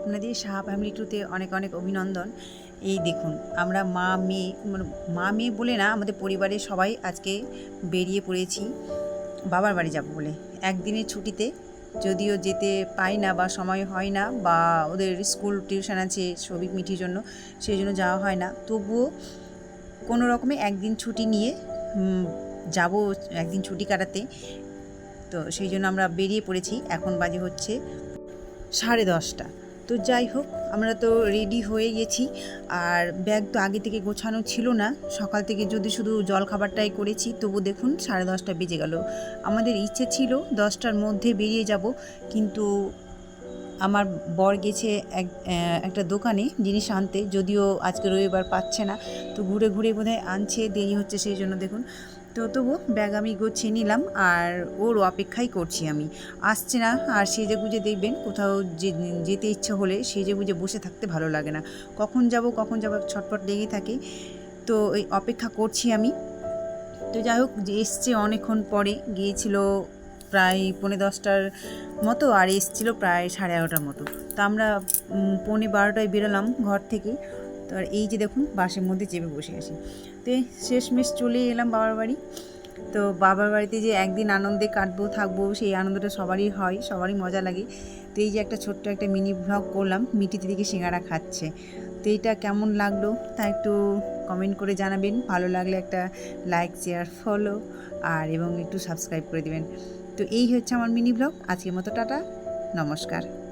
আপনাদের সাহা ফ্যামিলি টুতে অনেক অনেক অভিনন্দন। এই দেখুন, আমরা মা, মেয়ে মানে মা, মেয়ে বলে না, আমাদের পরিবারের সবাই আজকে বেরিয়ে পড়েছি। বাবার বাড়ি যাব বলে। একদিনের ছুটিতে যদিও যেতে পাই না বা সময় হয় না বা ওদের স্কুল টিউশন আছে সবিক মিঠির জন্য, সেই জন্য যাওয়া হয় না। তবুও কোনো রকমে একদিন ছুটি নিয়ে যাব একদিন ছুটি কাটাতে। তো সেই জন্য আমরা বেরিয়ে পড়েছি। এখন বাজে হচ্ছে সাড়ে দশটা। তো যাই হোক, আমরা তো রেডি হয়ে গেছি। আর ব্যাগ তো আগে থেকে গোছানো ছিল না। সকাল থেকে যদি শুধু জল খাবারটাই করেছি, তবু দেখুন সাড়ে দশটা বেজে গেল। আমাদের ইচ্ছে ছিল দশটার মধ্যে বেরিয়ে যাব, কিন্তু আমার বর গেছে এক একটা দোকানে জিনিস আনতে। যদিও আজকে রবিবার পাচ্ছে না, তো ঘুরে ঘুরে বোধহয় আনছে, দেরি হচ্ছে সেই জন্য দেখুন। তো তবু ব্যাগ আমি গুছিয়ে নিলাম আর ওর অপেক্ষাই করছি আমি। আসছে না, আর সেজে গুজে দেখবেন কোথাও যেতে ইচ্ছে হলে সেজে গুজে বসে থাকতে ভালো লাগে না। কখন যাব কখন যাব ছটপট লেগেই থাকে। তো এই অপেক্ষা করছি আমি। তো যাই হোক এসছে অনেকক্ষণ পরে, গিয়েছিল প্রায় পৌনে দশটার মতো আর এসছিল প্রায় সাড়ে এগারোটার মতো। তো আমরা পৌনে বারোটায় বেরোলাম ঘর থেকে। তো আর এই যে দেখুন বাসের মধ্যে চেপে বসে আছি। তো শেষমেশ চলে এলাম বাবার বাড়ি। তো বাবার বাড়িতে যে একদিন আনন্দে কাটবো, থাকব, সেই আনন্দটা সবারই হয়, সবারই মজা লাগে। তো এই যে একটা ছোট্ট একটা মিনি ব্লগ করলাম মিটি দিদিকে সিঙ্গারা খাচ্ছে। তো এইটা কেমন লাগল তা একটু কমেন্ট করে জানাবেন। ভালো লাগলে একটা লাইক শেয়ার ফলো আর এবং একটু সাবস্ক্রাইব করে দেবেন। তো এই হচ্ছে আমার মিনি ব্লগ। আজকের মতো টাটা, নমস্কার।